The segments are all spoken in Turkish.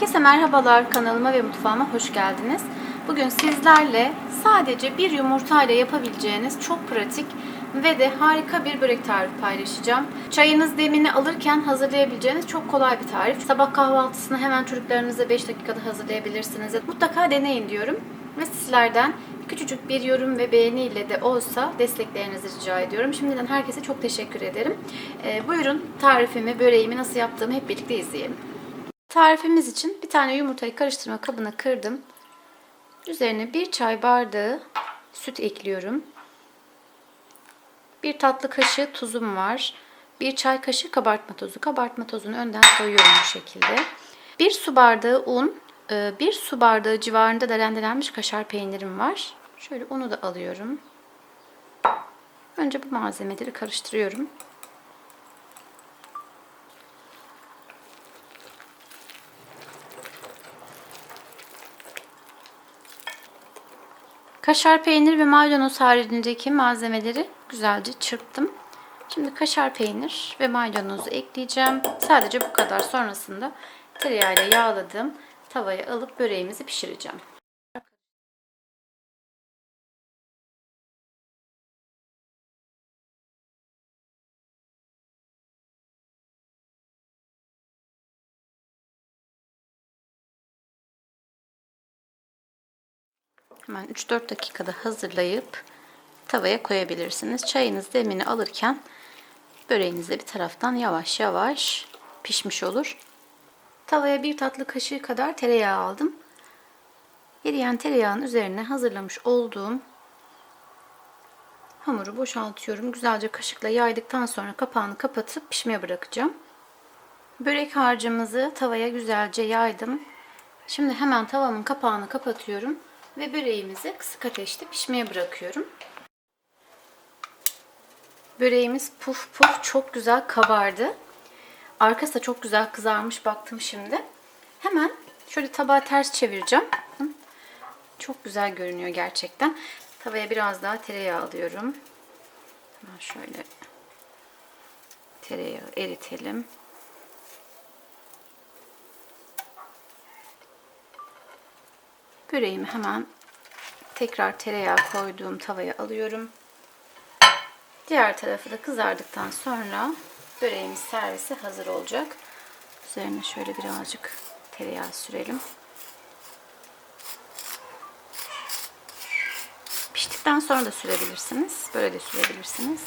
Herkese merhabalar kanalıma ve mutfağıma hoş geldiniz. Bugün sizlerle sadece bir yumurtayla yapabileceğiniz çok pratik ve de harika bir börek tarifi paylaşacağım. Çayınız demini alırken hazırlayabileceğiniz çok kolay bir tarif. Sabah kahvaltısını hemen çocuklarınıza 5 dakikada hazırlayabilirsiniz. Mutlaka deneyin diyorum. Ve sizlerden küçücük bir yorum ve beğeni ile de olsa desteklerinizi rica ediyorum. Şimdiden herkese çok teşekkür ederim. Ee, buyurun tarifimi, böreğimi nasıl yaptığımı hep birlikte izleyelim. Tarifimiz için bir tane yumurtayı karıştırma kabına kırdım. Üzerine bir çay bardağı süt ekliyorum. Bir tatlı kaşığı tuzum var. Bir çay kaşığı kabartma tozu. Kabartma tozunu önden koyuyorum bu şekilde. Bir su bardağı un, e, bir su bardağı civarında da rendelenmiş kaşar peynirim var. Şöyle unu da alıyorum. Önce bu malzemeleri karıştırıyorum. Kaşar peynir ve maydanoz haricindeki malzemeleri güzelce çırptım. Şimdi kaşar peynir ve maydanozu ekleyeceğim. Sadece bu kadar. Sonrasında tereyağıyla yağladım. Tavaya alıp böreğimizi pişireceğim. Hemen 3-4 dakikada hazırlayıp tavaya koyabilirsiniz. Çayınız demini alırken böreğiniz de bir taraftan yavaş yavaş pişmiş olur. Tavaya bir tatlı kaşığı kadar tereyağı aldım. Eriyen tereyağın üzerine hazırlamış olduğum hamuru boşaltıyorum. Güzelce kaşıkla yaydıktan sonra kapağını kapatıp pişmeye bırakacağım. Börek harcımızı tavaya güzelce yaydım. Şimdi hemen tavamın kapağını kapatıyorum ve böreğimizi kısık ateşte pişmeye bırakıyorum. Böreğimiz puf puf çok güzel kabardı. Arkası da çok güzel kızarmış baktım şimdi. Hemen şöyle tabağı ters çevireceğim. Çok güzel görünüyor gerçekten. Tavaya biraz daha tereyağı alıyorum. Hemen şöyle tereyağı eritelim. Böreğimi hemen tekrar tereyağı koyduğum tavaya alıyorum. Diğer tarafı da kızardıktan sonra böreğimiz servise hazır olacak. Üzerine şöyle birazcık tereyağı sürelim. Piştikten sonra da sürebilirsiniz. Böyle de sürebilirsiniz.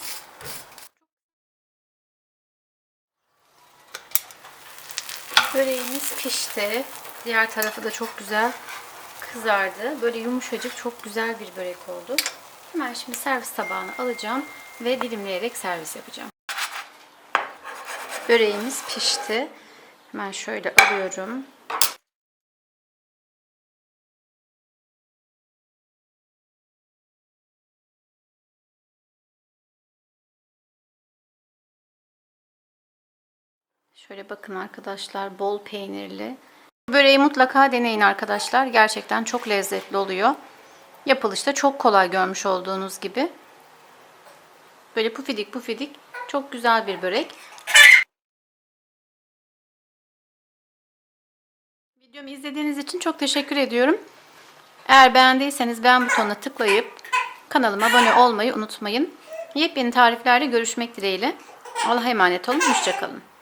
Böreğimiz pişti. Diğer tarafı da çok güzel kızardı. Böyle yumuşacık çok güzel bir börek oldu. Hemen şimdi servis tabağına alacağım ve dilimleyerek servis yapacağım. Böreğimiz pişti. Hemen şöyle alıyorum. Şöyle bakın arkadaşlar bol peynirli. Böreği mutlaka deneyin arkadaşlar. Gerçekten çok lezzetli oluyor. Yapılışta çok kolay görmüş olduğunuz gibi. Böyle pufidik pufidik çok güzel bir börek. Videomu izlediğiniz için çok teşekkür ediyorum. Eğer beğendiyseniz beğen butonuna tıklayıp kanalıma abone olmayı unutmayın. Yepyeni tariflerle görüşmek dileğiyle. Allah'a emanet olun. Hoşçakalın.